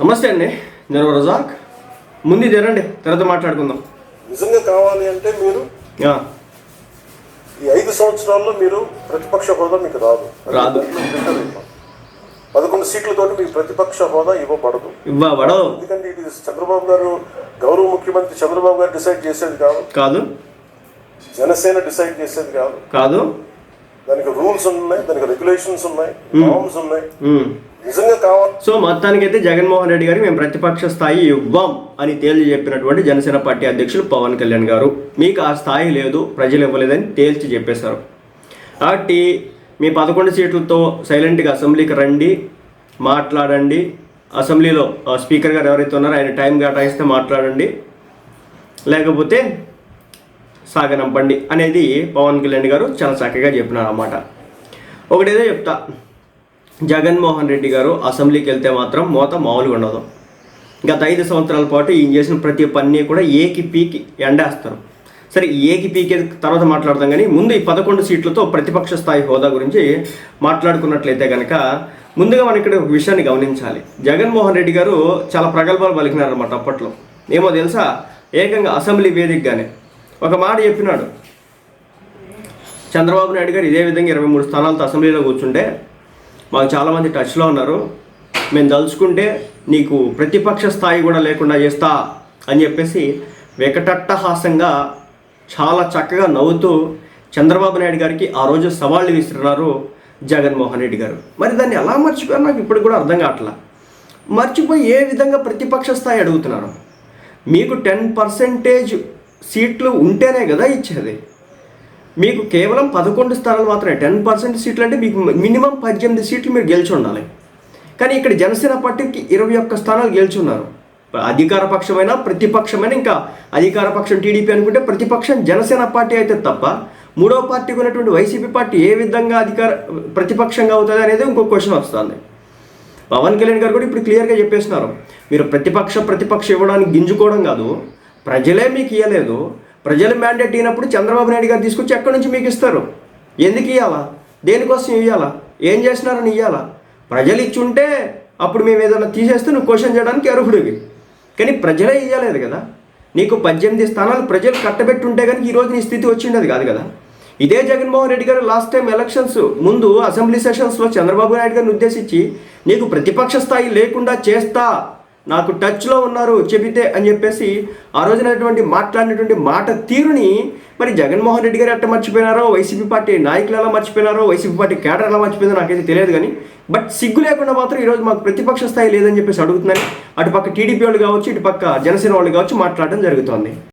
నమస్తే అండి. నేను రజాక్. ముందు తినండి తర్వాత మాట్లాడుకుందాం. నిజంగా కావాలి అంటే మీరు ఈ ఐదు సంవత్సరాల్లో మీరు ప్రతిపక్ష హోదా మీకు రాదు. రాదు. పదకొండు సీట్లతోటి మీకు ప్రతిపక్ష హోదా ఇవ్వబడదు. ఇవ్వబడవు. ఎందుకంటే ఇది చంద్రబాబు గారు గౌరవ ముఖ్యమంత్రి చంద్రబాబు గారు డిసైడ్ చేసేది కాదు. కాదు. జనసేన డిసైడ్ చేసేది కాదు. కాదు. దానికి రూల్స్ ఉన్నాయి దానికి రెగ్యులేషన్స్ ఉన్నాయి నార్మ్స్ ఉన్నాయి. సో మొత్తానికి అయితే జగన్మోహన్ రెడ్డి గారు మేము ప్రతిపక్ష స్థాయి ఇవ్వం అని తేల్చి చెప్పినటువంటి జనసేన పార్టీ అధ్యక్షులు పవన్ కళ్యాణ్ గారు. మీకు ఆ స్థాయి లేదు ప్రజలు ఇవ్వలేదని తేల్చి చెప్పేశారు. కాబట్టి మీ పదకొండు సీట్లతో సైలెంట్గా అసెంబ్లీకి రండి మాట్లాడండి. అసెంబ్లీలో ఆ, స్పీకర్ గారు ఎవరైతే ఉన్నారో ఆయన టైం కేటాయిస్తే మాట్లాడండి. లేకపోతే సాగనంపండి అనేది పవన్ కళ్యాణ్ గారు చాలా చక్కగా చెప్పినారు అన్నమాట ఒకటేదో చెప్తా. జగన్మోహన్ రెడ్డి గారు అసెంబ్లీకి వెళ్తే మాత్రం మోత మామూలుగా ఉండదు. గత ఐదు సంవత్సరాల పాటు ఈయన చేసిన ప్రతి పని కూడా ఏకి పీకి ఎండేస్తారు. సరే ఏకి పీకి తర్వాత మాట్లాడదాం కానీ ముందు ఈ పదకొండు సీట్లతో ప్రతిపక్ష స్థాయి హోదా గురించి మాట్లాడుకున్నట్లయితే కనుక ముందుగా మనం ఇక్కడ ఒక విషయాన్ని గమనించాలి. జగన్మోహన్ రెడ్డి గారు చాలా ప్రగల్భాలు పలికినారనమాట అప్పట్లో. ఏమో తెలుసా? ఏకంగా అసెంబ్లీ వేదికగానే. ఒక మాట చెప్పినాడు. చంద్రబాబు నాయుడు గారు ఇదే విధంగా ఇరవై మూడు స్థానాలతో అసెంబ్లీలో కూర్చుంటే మాకు చాలామంది టచ్లో ఉన్నారు. మేము దలుచుకుంటే నీకు ప్రతిపక్ష స్థాయి కూడా లేకుండా చేస్తా అని చెప్పేసి వికటట్టహాసంగా చాలా చక్కగా నవ్వుతూ చంద్రబాబు నాయుడు గారికి ఆ రోజు సవాళ్ళు విసిరినారు జగన్మోహన్ రెడ్డి గారు. మరి దాన్ని ఎలా మర్చిపోయారు? నాకు ఇప్పుడు కూడా అర్థం కావట్లా. మర్చిపోయి ఏ విధంగా ప్రతిపక్ష స్థాయి అడుగుతున్నారు? మీకు టెన్ పర్సెంటేజ్ సీట్లు ఉంటేనే కదా ఇచ్చేది. మీకు కేవలం పదకొండు స్థానాలు మాత్రమే టెన్ పర్సెంట్ సీట్లు అంటే మీకు మినిమం పద్దెనిమిది సీట్లు మీరు గెలిచి ఉండాలి. కానీ ఇక్కడ జనసేన పార్టీకి ఇరవై ఒక్క స్థానాలు గెలుచున్నారు అధికార పక్షమైన ప్రతిపక్షమైన ఇంకా అధికార పక్షం టీడీపీ అనుకుంటే ప్రతిపక్షం జనసేన పార్టీ అయితే తప్ప మూడో పార్టీకి ఉన్నటువంటి వైసీపీ పార్టీ ఏ విధంగా అధికార ప్రతిపక్షంగా అవుతుంది అనేది ఇంకో క్వశ్చన్ వస్తుంది. పవన్ కళ్యాణ్ గారు కూడా ఇప్పుడు క్లియర్గా చెప్పేస్తున్నారు. మీరు ప్రతిపక్ష ప్రతిపక్ష ఇవ్వడానికి గింజుకోవడం కాదు ప్రజలే మీకు ఇవ్వలేదు ప్రజలు మ్యాండేట్ అయినప్పుడు చంద్రబాబు నాయుడు గారు తీసుకొచ్చి ఎక్కడి నుంచి మీకు ఇస్తారు? ఎందుకు ఇవ్వాలా దేనికోసం ఇవ్వాలా ఏం చేసినారని ఇవ్వాలా ప్రజలు ఇచ్చుంటే అప్పుడు మేము ఏదైనా తీసేస్తే నువ్వు క్వశ్చన్ చేయడానికి అర్హుడివి. కానీ ప్రజలే ఇవ్వలేదు కదా. నీకు పద్దెనిమిది స్థానాలు ప్రజలు కట్టబెట్టి ఉంటే కనుక ఈరోజు నీ స్థితి వచ్చిండేది కాదు కదా. ఇదే Jaganmohan Reddy garu last time elections ముందు అసెంబ్లీ సెషన్స్లో చంద్రబాబు నాయుడు గారిని ఉద్దేశించి నీకు ప్రతిపక్ష స్థాయి లేకుండా చేస్తా నాకు టచ్లో ఉన్నారు చెబితే అని చెప్పేసి ఆ రోజునటువంటి మాట్లాడినటువంటి మాట తీరుని మరి జగన్మోహన్ రెడ్డి గారు ఎట్ట మర్చిపోయినారో వైసీపీ పార్టీ నాయకులు ఎలా మర్చిపోయినారో వైసీపీ పార్టీ కేడర్ ఎలా మర్చిపోయిందో నాకైతే తెలియదు కానీ బట్ సిగ్గు లేకుండా మాత్రం ఈరోజు మాకు ప్రతిపక్ష స్థాయి లేదని చెప్పేసి అడుగుతున్నాను. అటుపక్క టీడీపీ వాళ్ళు కావచ్చు ఇటుపక్క జనసేన వాళ్ళు కావచ్చు మాట్లాడడం జరుగుతోంది.